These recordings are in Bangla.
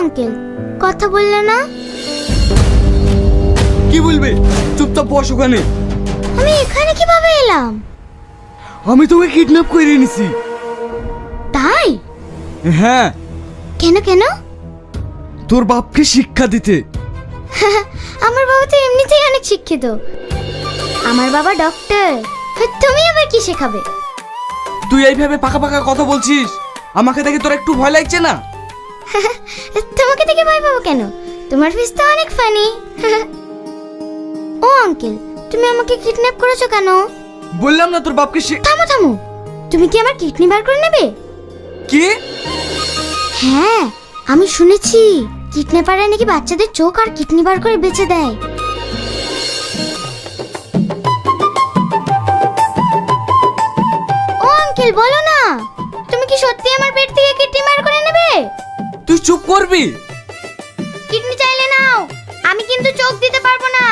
আঙ্কেল কথা বললে না? কি বলবে? চুপচাপ বস ওখানে। আমি এখানে কীভাবে এলাম? আমি তোকে কিডন্যাপ করে এনেছি তাই? হ্যাঁ। কেন কেন? তোর বাপকে শিক্ষা দিতে। আমার বাবা তো এমনিতেই অনেক শিক্ষিত। আমার বাবা ডক্টর তুমি আবার কি শেখাবে? তুই এইভাবে পাকা পাকা কথা বলছিস? আমাকে দেখে তোর একটু ভয় লাগছে না? তোমাকে দেখে ভয় পাবো কেন? তোমার ফেস তো অনেক ফানি ও আঙ্কেল তুমি আমাকে কিডন্যাপ করেছ কেন? বললাম না তোর বাপকে শি- থামো থামো। তুমি কি আমার কিডনি বার করে নেবে? কি? হ্যাঁ আমি শুনেছি। কিডন্যাপাররা নাকি বাচ্চাদের চোখ আর কিডনি বার করে বেচে দেয়। ও আঙ্কেল বলো না। তুমি কি সত্যি আমার পেট থেকে কিডনি বার করে নেবে? তুই চুপ করবি? কিডনি চাইলে নাও। আমি কিন্তু চোখ দিতে পারব না।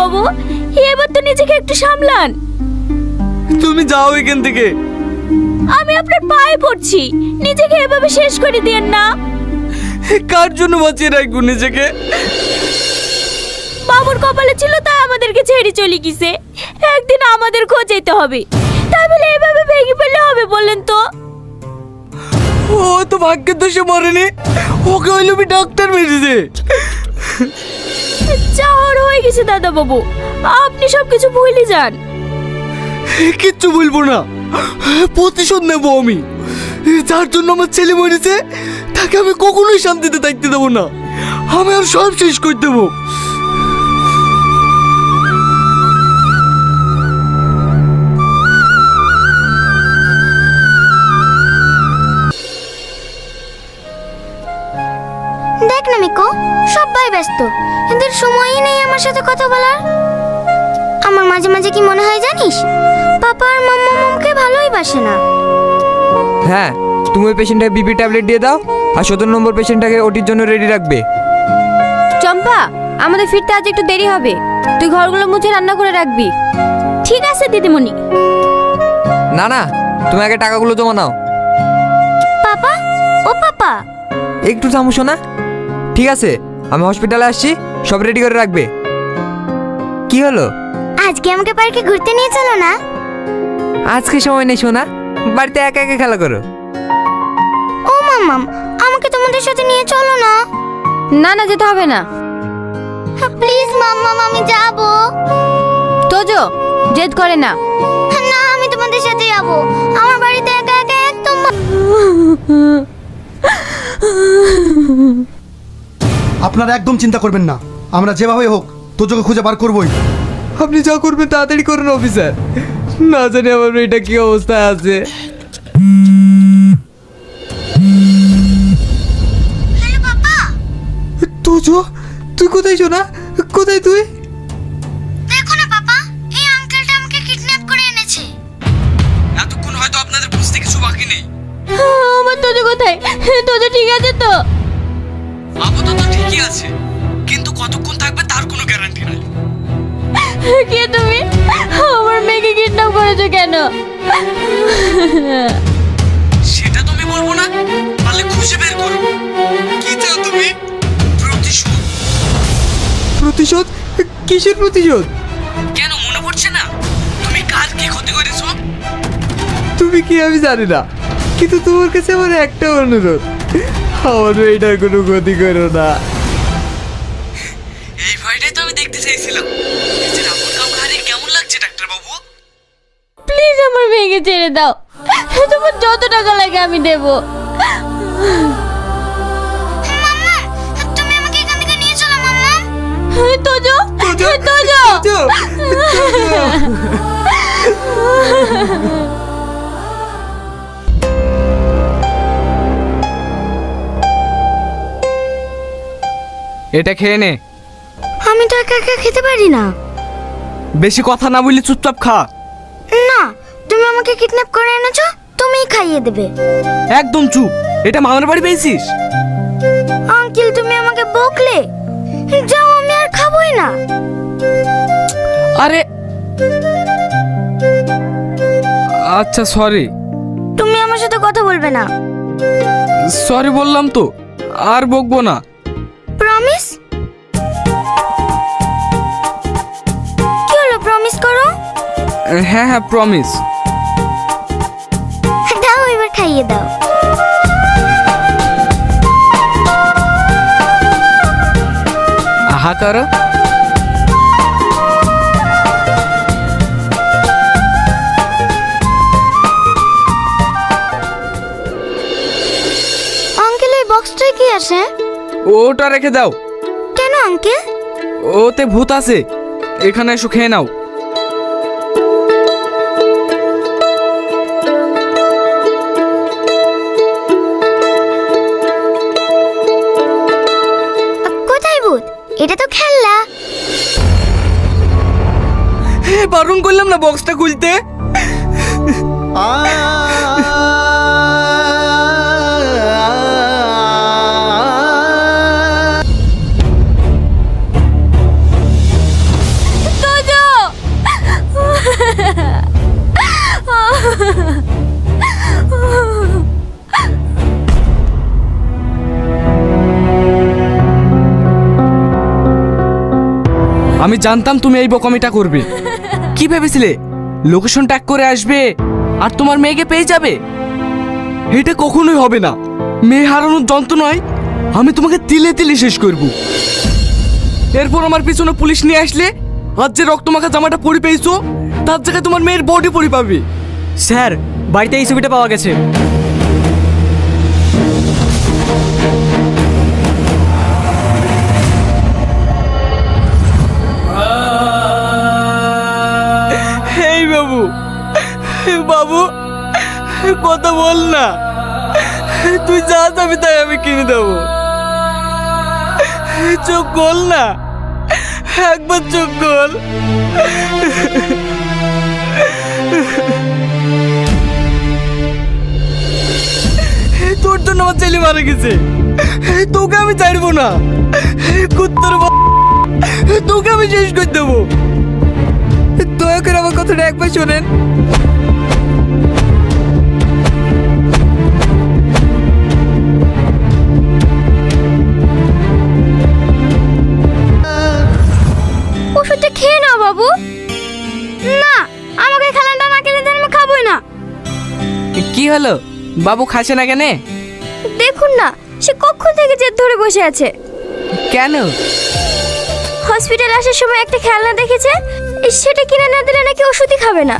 বাবু এবার তো নিজেকে একটু সামলান। তুমি যাও এখান থেকে। আমি আপনার পায়ে পড়ছি। নিজেকে এভাবে শেষ করে দিয়েন না। কার জন্য বাঁচিয়ে রাখব নিজেকে? বাবুর কপালে ছিল তাই আমাদেরকে ছেড়ে চলে গেছে। একদিন আমাদের খোঁজাইতে হবে। তাই বলে এভাবে ভেঙে ফেললে হবে বলেন তো। ও তো ভাগ্যের দোষে মরেনি। ওকে হইল বি ডাক্তার মেরেছে। যা হয়ে গেছে দাদা বাবু আপনি সবকিছু ভুলে যান। কিচ্ছু বলব না। প্রতিশোধ নেব আমি। যার জন্য আমার ছেলে মরেছে তাকে আমি কখনোই শান্তিতে থাকতে দেবো না। আমি আর সব শেষ করে দেবো। দেখ না মিকো সবাই ব্যস্ত। এদের সময়ই নেই আমার সাথে কথা বলার। আমার মাঝে মাঝে কি মনে হয় জানিস? পাপা আর মাম্মা মামকে ভালোই বাসে না। হ্যাঁ তুমি ওই পেশেন্টটাকে বিপি ট্যাবলেট দিয়ে দাও আর সতেরো নম্বর পেশেন্টটাকে ওটির জন্য রেডি রাখবে। চম্পা আমাদের ফিরতে আজ একটু দেরি হবে। তুই ঘরগুলো মুছে রান্না করে রাখবি। ঠিক আছে দিদিমণি। না না তুমি আগে টাকাগুলো জমা নাও। পাপা? ও পাপা? একটু থামো শোনা ঠিক আছে। আমি হসপিটালে আসছি সব রেডি করে রাখবে। কি হলো? আজকে আমাকে পার্কে ঘুরতে নিয়ে চলো না। আজকে সময় নেই শোনা বাড়িতে একা একা খেলা করো। ও মাম্মাম আমাকে তোমাদের সাথে নিয়ে চলো না। না না যেতে হবে না। প্লিজ মাম্মাম আমি যাব। তোজো জেদ করে না। না আমি তোমাদের সাথে যাব। আমার বাড়িতে একা একা একদম আপনারা একদম চিন্তা করবেন না। আমরা যেভাবে হোক তোজোকে খুঁজে বার করবই। আপনি যা করবেন তাড়াতাড়ি করুন অফিসার। না জানি আমার মেয়েটা কি অবস্থায় আছে। তোজো তুই কোথায় শোনা? কোথায় তুই? দেখো না পাপা এই আঙ্কেলটা আমাকে কিডন্যাপ করে এনেছে। এতক্ষণ হয়তো আপনাদের বুঝতে কিছু বাকি নেই। আমার তোজো কোথায়? তোজো ঠিক আছে তো? আপাতত ঠিকই আছে? কিন্তু কতক্ষণ থাকবে তার কোনো গ্যারান্টি নাই। কে তুমি? আমার মেয়েকে কিডন্যাপ করেছ কেন? সেটা তুমি বলব না তাহলে খুঁজে বের করো। কি চাও তুমি? প্রতিশোধ। প্রতিশোধ? কিসের প্রতিশোধ? কেন মনে পড়ছে না? তুমি কার কি ক্ষতি করেছ? তুমি কি আমি জানি না কিন্তু তোমার কাছে আমার একটা অনুরোধ। আমার মেয়েটার কোনো ক্ষতি করো না। কাউকে হারিয়ে কেমন লাগছে ডাক্তার প্লিজ আমার মেয়েকে ছেড়ে দাও। তোমার যত টাকা লাগে আমি দেবো। মাম্মা তুমি আমাকে এখান থেকে নিয়ে চলো মাম্মা। তোজো তোজো। এটা খেয়ে নে। আমি তো একা একা খেতে পারি না। বেশি কথা না বললে চুপচাপ খা। না তুমি আমাকে কিডন্যাপ করে এনেছো তুমিই খাইয়ে দেবে। একদম চুপ। এটা মামার বাড়ি পেয়েছিস? আঙ্কেল তুমি আমাকে বকলে? যাও আমি আর খাবোই না। আরে আচ্ছা সরি তুমি আমার সাথে কথা বলবে না। সরি বললাম তো আর বকবো না। হ্যাঁ হ্যাঁ প্রমিস দাও এবার খাইয়ে দাও। আহা করো? আঙ্কেল এই বক্সটায় কি আছে? ওটা রেখে দাও। কেন আঙ্কেল? ওতে ভূত আছে। এখানে এসো খেয়ে নাও। এটা তো খেলনা। বারণ করলাম না বক্সটা খুলতে? তোজো আমি জানতাম তুমি এই বকমিটা করবে। কি ভেবেছিলে? লোকেশন ট্যাগ করে আসবে আর তোমার মেয়েকে পেয়ে যাবে? এটা কখনোই হবে না। মেয়ে হারানোর যন্ত্র নয়, আমি তোমাকে তিলে তিলে শেষ করব। এরপর আমার পিছনে পুলিশ নিয়ে আসলে আজ যে রক্তমাখা জামাটা পরি পেয়েছ, তার জায়গায় তোমার মেয়ের বডি পরি পাবে। স্যার, বাড়িতে এই ছবিটা পাওয়া গেছে। কথা বল না। তুই যা যাবি তাই আমি কিনে দেবো। চোখ গোল না। একবার চোখ গোল। তোর জন্য আমার ছেলে মারা গেছে। তোকে আমি ছাড়বো না। কুত্তর তোকে আমি শেষ করে দেবো। দয়া করে আমার কথাটা একবার শোনেন। বাবু খাচ্ছে না কেন? দেখুন না সে কখন থেকে জেদ ধরে বসে আছে। কেন? হসপিটাল আসার সময় একটা খেলনা দেখেছে সেটা কিনে না দিলে নাকি ওষুধই খাবে না।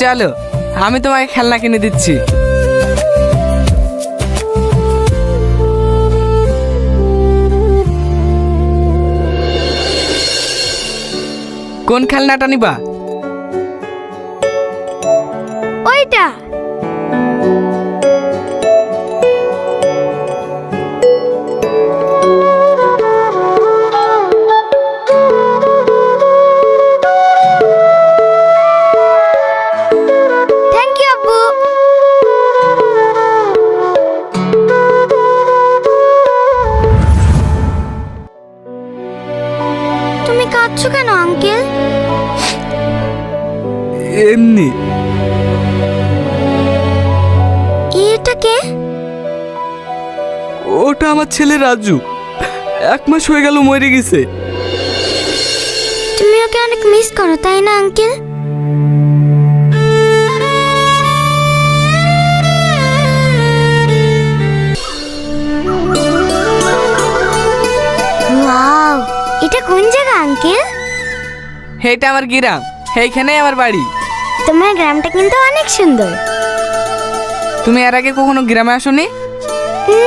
চলো আমি তোমাকে খেলনা কিনে দিচ্ছি। কোন খেলনাটা নিবা? এমনি। এটা কে? ওটা আমার ছেলে রাজু। এক মাস হয়ে গেল মরে গেছে। তুমি ওকে অনেক মিস করো তাই না আঙ্কেল এটা কোন জায়গা আঙ্কেল এটা আমার গ্রাম। এইখানেই আমার বাড়ি। তোমার গ্রামটা কিন্তু অনেক সুন্দর। তুমি এর আগে কখনো গ্রামে আসোনি?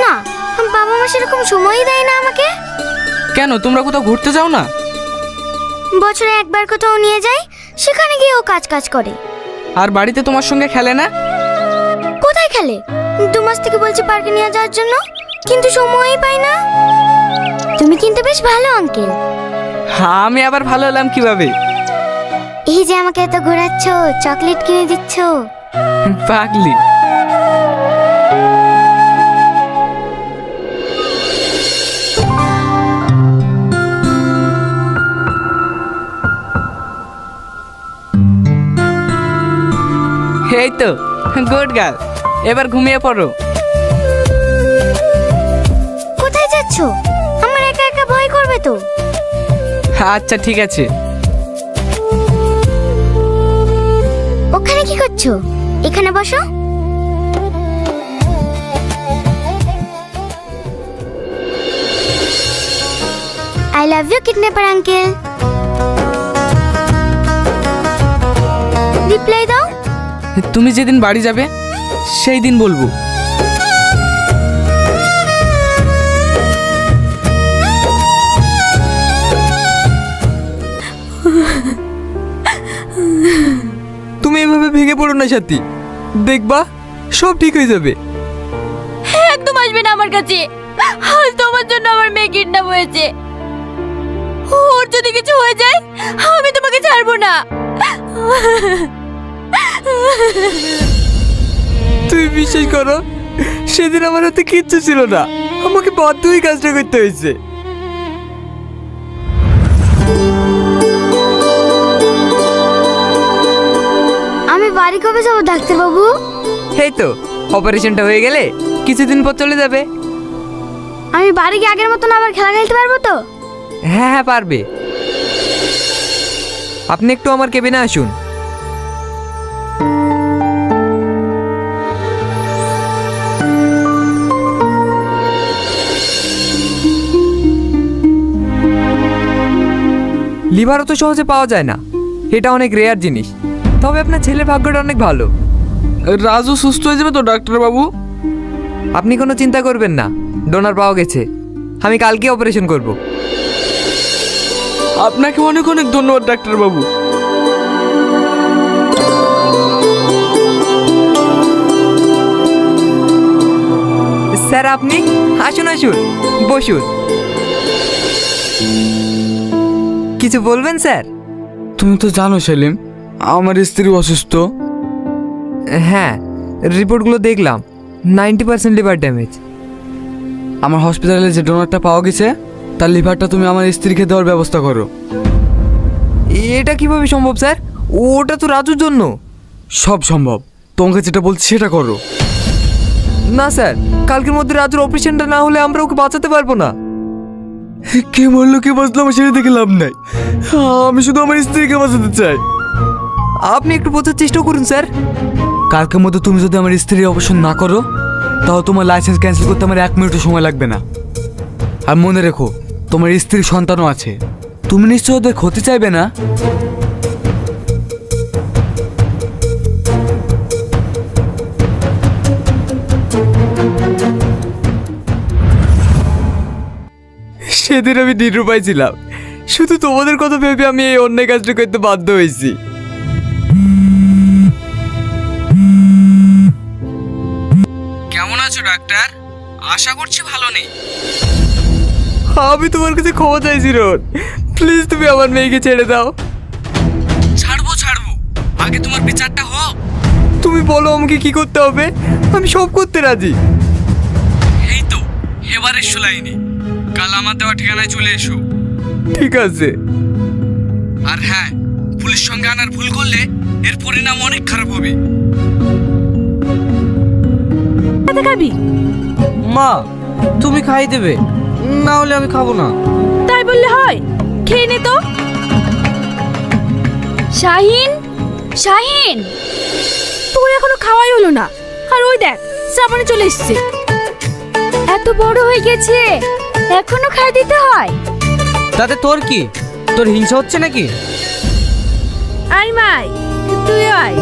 না বাবা মা সেরকম সময়ই দেয় না আমাকে। কেন তোমরা কোথাও ঘুরতে যাও না? বছরে একবার কোথাও নিয়ে যায় সেখানে গিয়ে ও কাজ কাজ করে। আর বাড়িতে তোমার সঙ্গে খেলে না? কোথায় খেলে? দু মাস থেকে বলছে পার্কে নিয়ে যাওয়ার জন্য কিন্তু সময়ই পাই না। তুমি কিন্তু বেশ ভালো আঙ্কেল। হ্যাঁ, আমি আবার ভালো হলাম কীভাবে? এই যে আমাকে এত ঘোরাচ্ছ চকলেট কিনে দিচ্ছ। পাগলি। এই তো গুড গার্ল এবার ঘুমিয়ে পড়ো। কোথায় যাচ্ছ? আমার একা একা ভয় করবে তো। আচ্ছা ঠিক আছে। কি করছ? এখানে বসো। I love you kidnapper uncle reply দাও। তুমি যেদিন বাড়ি যাবে সেই দিন বলব। ভেঙে পড়ো না সাথী। দেখবা সব ঠিক হয়ে যাবে। একদম আসবে না আমার কাছে। আজ তোমার জন্য আমার মেয়ে কিডন্যাপ হয়েছে। ওর যদি কিছু হয়ে যায় আমি তোমাকে ছাড়বো না। তুমি বিশ্বাস করো সেদিন আমার হাতে কিচ্ছু ছিল না। আমাকে বাধ্য হয়ে কাজটা করতে হয়েছে। কবে যাব ডাক্তার বাবু এই তো অপারেশনটা হয়ে গেলে কিছুদিন পর চলে যাবে। আমি বাড়ি গিয়ে আগের মতন আবার খেলা খেলতে পারব তো? হ্যাঁ হ্যাঁ পারবে। আপনি একটু আমার কেবিনে আসুন। লিভারও তো সহজে পাওয়া যায় না। এটা অনেক রেয়ার জিনিস। তবে আপনার ছেলের ভাগ্যটা অনেক ভালো। রাজু সুস্থ হয়ে যাবে তো ডাক্তার বাবু আপনি কোনো চিন্তা করবেন না ডোনার পাওয়া গেছে। আমি কালকে অপারেশন করব। আপনাকে অনেক অনেক ধন্যবাদ ডাক্তার বাবু স্যার আপনি আসুন আসুন বসুন। কিছু বলবেন স্যার? তুমি তো জানো সেলিম আমার স্ত্রী অসুস্থ? হ্যাঁ রিপোর্টগুলো দেখলাম। Ninety percent liver damage. আমার হসপিটালে যে ডোনারটা পাওয়া গেছে তার লিভারটা তুমি আমার স্ত্রীকে দেওয়ার ব্যবস্থা করো। এটা কীভাবে সম্ভব স্যার? ওটা তো রাজুর জন্য। সব সম্ভব। তোমাকে যেটা বলছি সেটা করো। না স্যার কালকের মধ্যে রাজুর অপারেশনটা না হলে আমরা ওকে বাঁচাতে পারব না। কে বলল কে বাঁচলো আমার সেটা দেখে লাভ নাই। আমি শুধু আমার স্ত্রীকে বাঁচাতে চাই। আপনি একটু বোঝার চেষ্টা করুন, স্যার। কালকের মধ্যে তুমি যদি আমার স্ত্রীর অপারেশন না করো, তাহলে তোমার লাইসেন্স ক্যান্সেল করতে আমার এক মিনিটও সময় লাগবে না। আর মনে রেখো, তোমার স্ত্রীর সন্তানও আছে। তুমি নিশ্চয় ওদের ক্ষতি চাইবে না? সেদিন আমি নিরুপায় ছিলাম। শুধু তোমাদের কথা ভেবে আমি এই অন্যায় কাজটা করতে বাধ্য হয়েছি। ডাক্তার। আশা করছি ভালো নেই। আমি তোমার কাছে ক্ষমা চাইছি রোড প্লিজ তুমি আমার মেয়েকে ছেড়ে দাও। ছাড়বো ছাড়বো। আগে তোমার বিচারটা হোক। তুমি বলো আমাকে কি করতে হবে। আমি সব করতে রাজি। এই তো এবার এসো লাইনে। কাল আমার দেওয়া ঠিকানায় চলে এসো। ঠিক আছে। আর হ্যাঁ পুলিশ সঙ্গে আনার ভুল করলে এর পরিণাম অনেক খারাপ হবে। সাথে খাবি? মা তুমি খাই দেবে। না হলে আমি খাব না। তাই বললে হয়। খেয়ে নে তো। শাহিন শাহিন! তোর এখনও খাওয়াই হলো না। আর ওই দেখ শ্রাবণে চলে এসছে। এত বড় হয়ে গেছে এখনও খাই দিতে হয়। তাতে তোর কি? তোর হিংসা হচ্ছে নাকি? আয় মাই তুই আয়।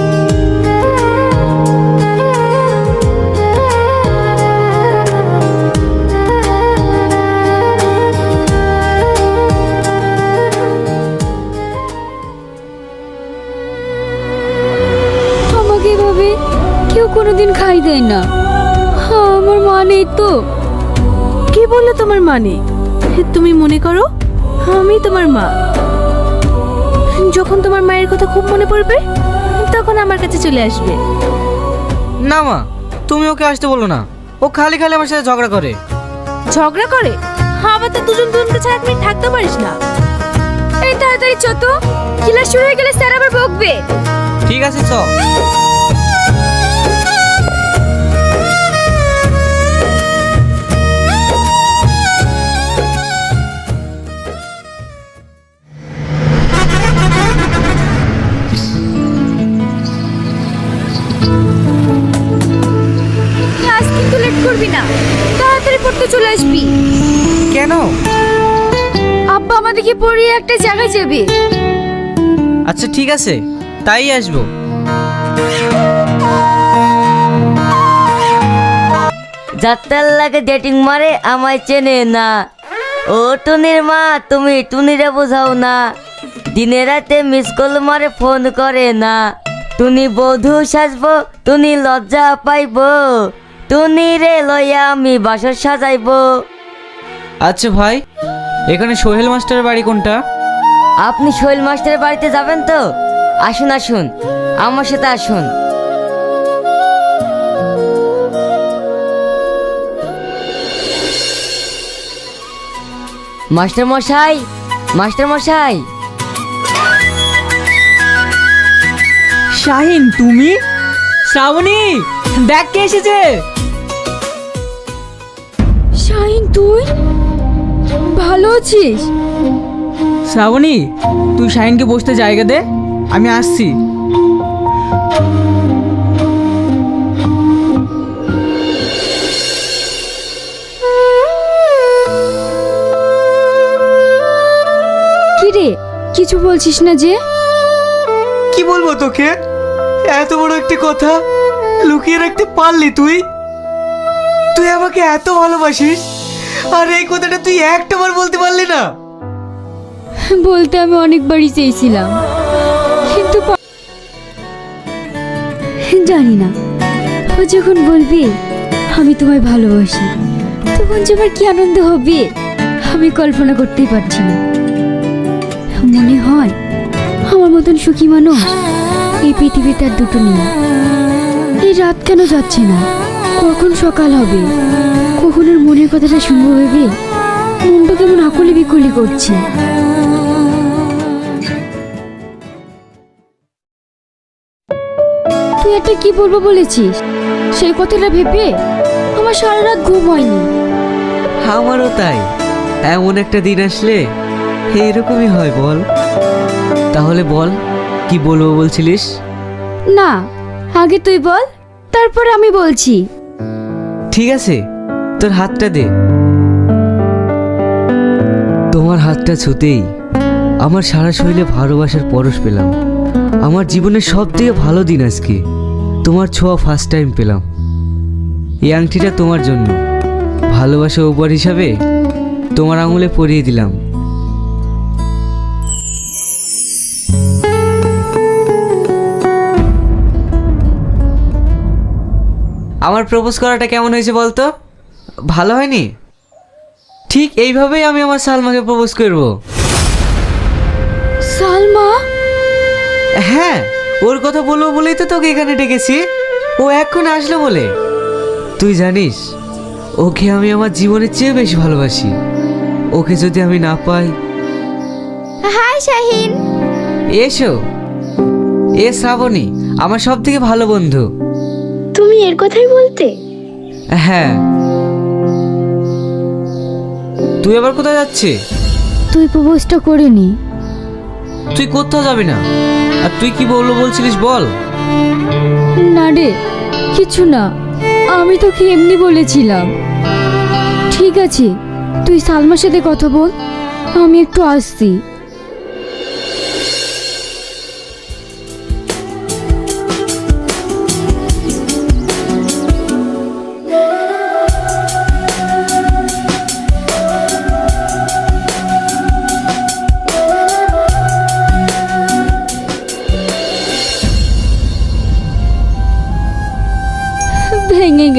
কোনোদিন খাই দেয় না। আমার মা নেই তো। কি বলল তোমার মানে? তুমি মনে করো আমি তোমার মা। যখন তোমার মায়ের কথা খুব মনে পড়বে তখন আমার কাছে চলে আসবে। না মা তুমি ওকে আসতে বলো না। ও খালি খালি আমার সাথে ঝগড়া করে। ঝগড়া করে? আবার তো দুজন দুজনকে ছাড়া তুমি থাকতে পারিস না। এই তাড়াতাড়ি চ তো। ক্লাস শুরু হয়ে গেলে স্যার আবার বকবে। ঠিক আছে চ। না তাড়াতাড়ি পড়তে চলে আসবি। কেন? আব্বা আমাদেরকে পড়িয়ে একটা জায়গায় যাবে। আচ্ছা ঠিক আছে তাই আসব। যাত্রার লাগে ডেটিং মারে আমায় চেনে না। ও টুনির মা তুমি টুনিরে বোঝাও না। দিনে রাতে মিস কল মারে ফোন করে না। টুনি বধূ সাজবো টুনি লজ্জা পাইব। টুনি রে লইয়া আমি বাসর সাজাইবো। আচ্ছা ভাই এখানে সোহেল মাস্টারের বাড়ি কোনটা? আপনি শৈল মাস্টারের বাড়িতে যাবেন তো? আসুন আসুন আমার সাথে আসুন। মাস্টার মশাই মাস্টার মশাই শাহিন তুমি? শ্রাবণী দেখ কে এসেছে। শাহিন তুই? ভালো আছিস? শ্রাবণী তুই শাহিনকে বসতে জায়গা দে আমি আসছি। কি রে কিছু বলছিস না যে? কি বলব তোকে? এত বড় একটা কথা লুকিয়ে রাখতে পারলি তুই? তুই আমাকে এত ভালোবাসিস? আর এই কথাটা তুই একটাবার বলতে পারলি না। বলতে আমি অনেকবারই চেয়েছিলাম, কিন্তু জানি না। ও যখন বলবে, আমি তোমায় ভালোবাসি, তখন যে আমার কি আনন্দ হবে, আমি কল্পনা করতেই পারছি না। মনে হয়, আমার মতন সুখী মানুষ এই পৃথিবীতে আর দুটো নেই। এই রাত কেন যাচ্ছে না? কখন সকাল হবে? কখন ওর মনের কথাটা শুনব ভেবে মনটা কেমন আকুলি বিকুলি করছে। তুই একটা কি বলব বলেছিস? সেই কথাটা ভেবে আমার সারা রাত ঘুম হয়নি। আমারও তাই। এমন একটা দিন আসলে এরকমই হয় বল। তাহলে বল কি বলব বলছিলিস? না আগে তুই বল তারপরে আমি বলছি। ঠিক আছে? তোর হাতটা দে। তোমার হাতটা ছুতেই আমার সারা শরীরে ভালোবাসার পরশ পেলাম। আমার জীবনের সব থেকে ভালো দিন আজকে। তোমার ছোঁয়া ফার্স্ট টাইম পেলাম। এই আংটিটা তোমার জন্য। ভালোবাসা উপহার হিসাবে তোমার আঙুলে পরিয়ে দিলাম। আমার প্রপোজ করাটা কেমন হয়েছে বলতো? ভালো হয়নি? ঠিক এইভাবেই আমি আমার সালমাকে প্রপোজ করব। সালমা? হ্যাঁ ওর কথা বলব বলেই তো তোকে এখানে ডেকেছি। ও এখন আসলো বলে। তুই জানিস ওকে আমি আমার জীবনের চেয়ে বেশি ভালোবাসি। ওকে যদি আমি না পাই। হাই শাহিন। এসো। এ শ্রাবণী আমার সব থেকে ভালো বন্ধু। তুমি এর কথাই বলতে? হ্যাঁ। তুই আবার কোথায় যাচ্ছে তুই প্রপোজটা করে নি তুই কোথাও যাবি না। আর তুই কি বলল বলছিলিস বল? না রে কিছু না। আমি তোকে এমনি বলেছিলাম। ঠিক আছে তুই সালমার সাথে কথা বল আমি একটু আসছি।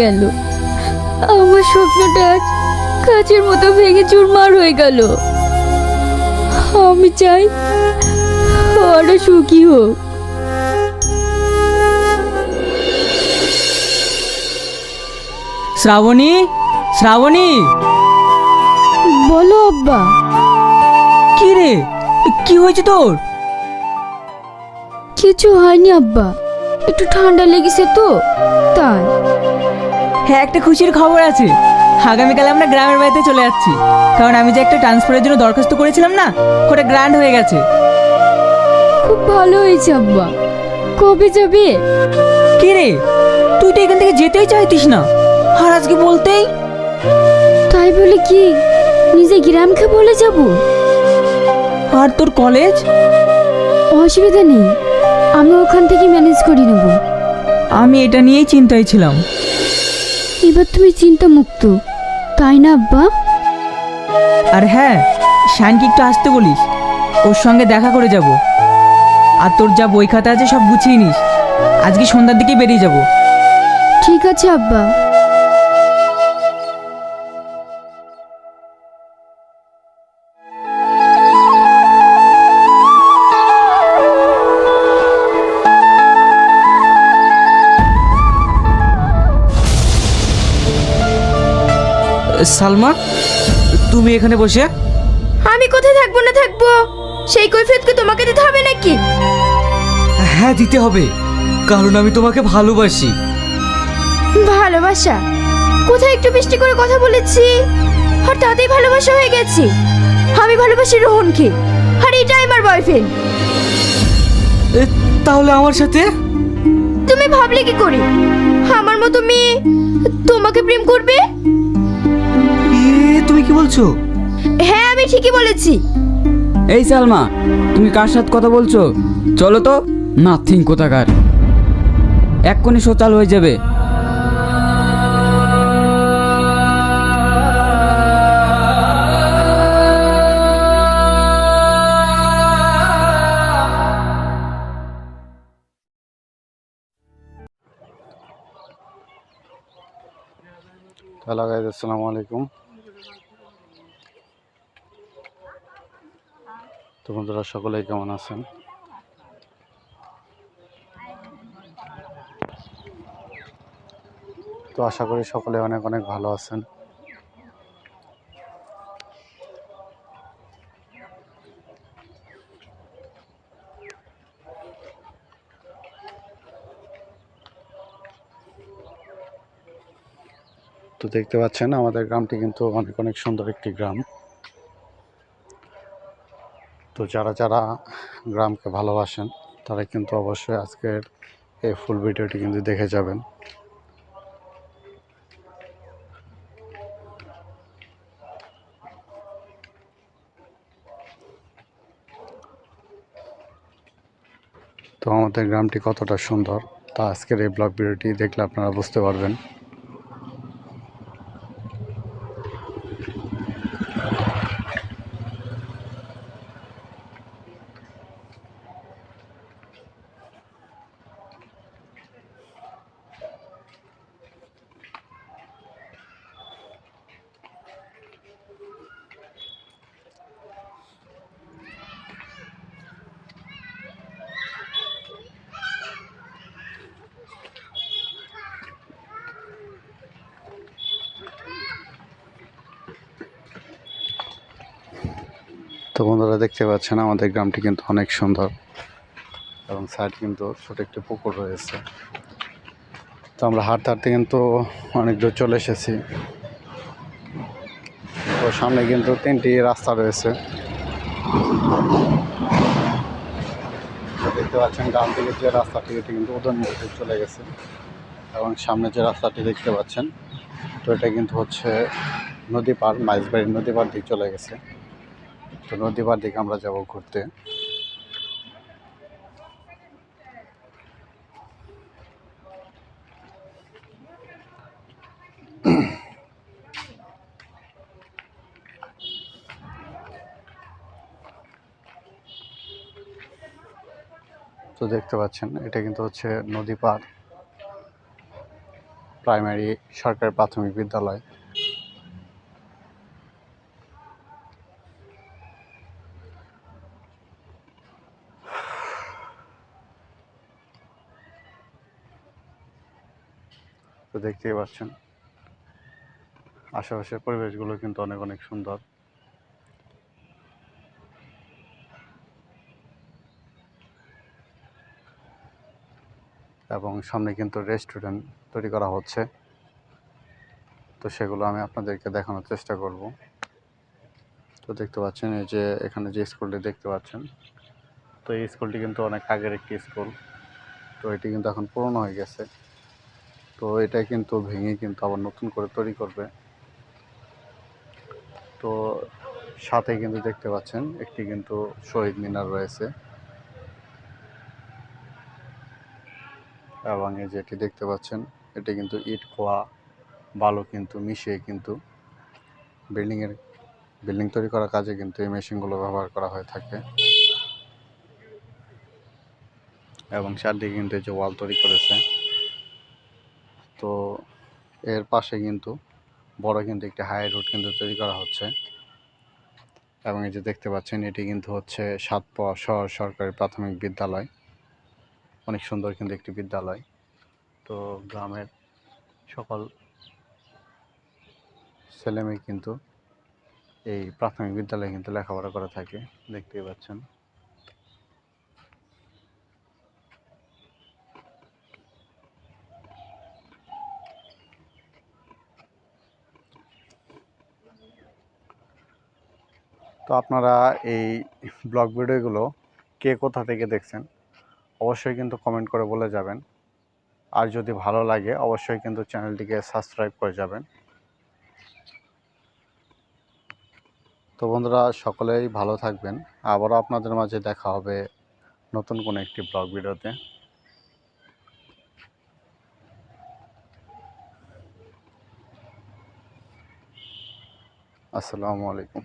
গেল। আমার স্বপ্নটা আজ কাচের মতো ভেঙে চুরমার হয়ে গেল। আমি চাই ওরা সুখী হোক। শ্রাবণী? শ্রাবণী? বলো আব্বা। কি রে? কি হয়েছে তোর? কিছু হয়নি আব্বা। একটু ঠান্ডা লেগেছে তো তাই। হ্যাঁ একটা খুশির খবর আছে। আগামীকাল আমরা গ্রামের বাড়িতে চলে যাচ্ছি। কারণ আমি যে একটা ট্রান্সফারের জন্য দরখাস্ত করেছিলাম না ওটা গ্র্যান্ড হয়ে গেছে। খুব ভালো হয়েছে আব্বা। কবে যাবে? কে রে? তুই তো এখান থেকে যেতেই চাইতিস না। আর আজকে বলতেই? তাই বলে কি? নিজে গ্রামকে বলে যাব? আর তোর কলেজ অসুবিধা নেই। আমি ওখান থেকে ম্যানেজ করে নেব। আমি এটা নিয়েই চিন্তায় ছিলাম। এবার তুমি চিন্তা মুক্ত। তাই না আব্বা? আর হ্যাঁ শানকে একটু আসতে বলিস। ওর সঙ্গে দেখা করে যাব। আর তোর যা বই খাতা আছে সব গুছিয়ে নিস। আজকে সন্ধ্যার দিকে বেরিয়ে যাব। ঠিক আছে আব্বা। সালমা তুমি এখানে বসে। আমি কোথায় থাকব না থাকব? সেই কৈফিয়তকে তোমাকে দিতে হবে নাকি? হ্যাঁ দিতে হবে কারণ আমি তোমাকে ভালোবাসি। ভালোবাসা? কোথায় একটু মিষ্টি করে কথা বলেছি? আর তাতেই ভালোবাসা হয়ে গেছে। আমি ভালোবাসি রোহনকে আর এটাই আমার বয়ফ্রেন্ড তাহলে আমার সাথে? তুমি ভাবলে কি করে? আমার মতো মেয়ে তোমাকে প্রেম করবে? তুমি কি বলছো? হ্যাঁ আমি ঠিকই বলেছি। এই সালমা তুমি কার সাথে কথা বলছো? চলো তো। নাথিং কোথাকার। এক্ষুনি সোচাল হয়ে যাবে। হ্যালো গাইজ আসসালামু আলাইকুম। তো বন্ধুরা, সকলেই কেমন আছেন? তো আশা করি সকলে অনেক অনেক ভালো আছেন। তো দেখতে পাচ্ছেন, আমাদের গ্রামটি কিন্তু অনেক অনেক সুন্দর একটি গ্রাম। তো যারা যারা গ্রামকে ভালোবাসেন, তারা কিন্তু অবশ্যই আজকের এই ফুল ভিডিওটি কিন্তু দেখে যাবেন। তো আমাদের গ্রামটি কতটা সুন্দর, তা আজকের এই ব্লগ ভিডিওটি দেখলে আপনারা বুঝতে পারবেন। তো বন্ধুরা দেখতে পাচ্ছেন, আমাদের গ্রামটি কিন্তু অনেক সুন্দর এবং সাইড কিন্তু ছোট একটি পুকুর রয়েছে। তো আমরা হাঁটতে হাঁটতে কিন্তু অনেক দূর চলে এসেছি। তো সামনে কিন্তু তিনটি রাস্তা রয়েছে। দেখতে পাচ্ছেন গ্রাম থেকে যে রাস্তাটি, এটি কিন্তু উদন চলে গেছে এবং সামনে যে রাস্তাটি দেখতে পাচ্ছেন, তো এটা কিন্তু হচ্ছে নদী পার মাইজবাড়ির নদী পার দিক চলে গেছে। তো নদী পার দিকে আমরা যাব ঘুরতে। তো দেখতে পাচ্ছেন, এটা কিন্তু হচ্ছে নদী পার প্রাইমারি সরকারি প্রাথমিক বিদ্যালয়। দেখতেই পাচ্ছেন। আশেপাশের পরিবেশগুলো কিন্তু অনেক অনেক সুন্দর। এবং সামনে কিন্তু রেস্টুরেন্ট তৈরি করা হচ্ছে। তো সেগুলো আমি আপনাদেরকে দেখানোর চেষ্টা করব। তো দেখতে পাচ্ছেন, এই যে এখানে যে স্কুলটি দেখতে পাচ্ছেন, তো এই স্কুলটি কিন্তু অনেক আগের একটি স্কুল। তো এটি কিন্তু এখন পুরনো হয়ে গেছে। তো এটা কিন্তু ভেঙে কিন্তু আবার নতুন করে তৈরি করবে। তো সাথে কিন্তু দেখতে পাচ্ছেন, একটি কিন্তু শহীদ মিনার রয়েছে। এবং এই যেটি দেখতে পাচ্ছেন, এটি কিন্তু ইট, খোয়া, বালু কিন্তু মিশিয়ে কিন্তু বিল্ডিংয়ের বিল্ডিং তৈরি করার কাজে কিন্তু এই মেশিনগুলো ব্যবহার করা হয়ে থাকে। এবং চারদিকে কিন্তু এই যে ওয়াল তৈরি করেছে। তো এর পাশে কিন্তু বড় কিন্তু একটি হাই রোড কিন্তু তৈরি করা হচ্ছে। এবং এই যে দেখতে পাচ্ছেন, এটি কিন্তু হচ্ছে সাতপোয়া শহর সরকারি প্রাথমিক বিদ্যালয়। অনেক সুন্দর কিন্তু একটি বিদ্যালয়। তো গ্রামের সকল ছেলেমেয়ে কিন্তু এই প্রাথমিক বিদ্যালয়ে কিন্তু লেখাপড়া করে থাকে। দেখতেই পাচ্ছেন। তো আপনারা এই ব্লগ ভিডিওগুলো কে কোথা থেকে দেখছেন, অবশ্যই কিন্তু কমেন্ট করে বলে যাবেন। আর যদি ভালো লাগে, অবশ্যই কিন্তু চ্যানেলটিকে সাবস্ক্রাইব করে যাবেন। তো বন্ধুরা, সকলেই ভালো থাকবেন। আবারও আপনাদের মাঝে দেখা হবে নতুন কোনো একটি ব্লগ ভিডিওতে। আসসালামু আলাইকুম।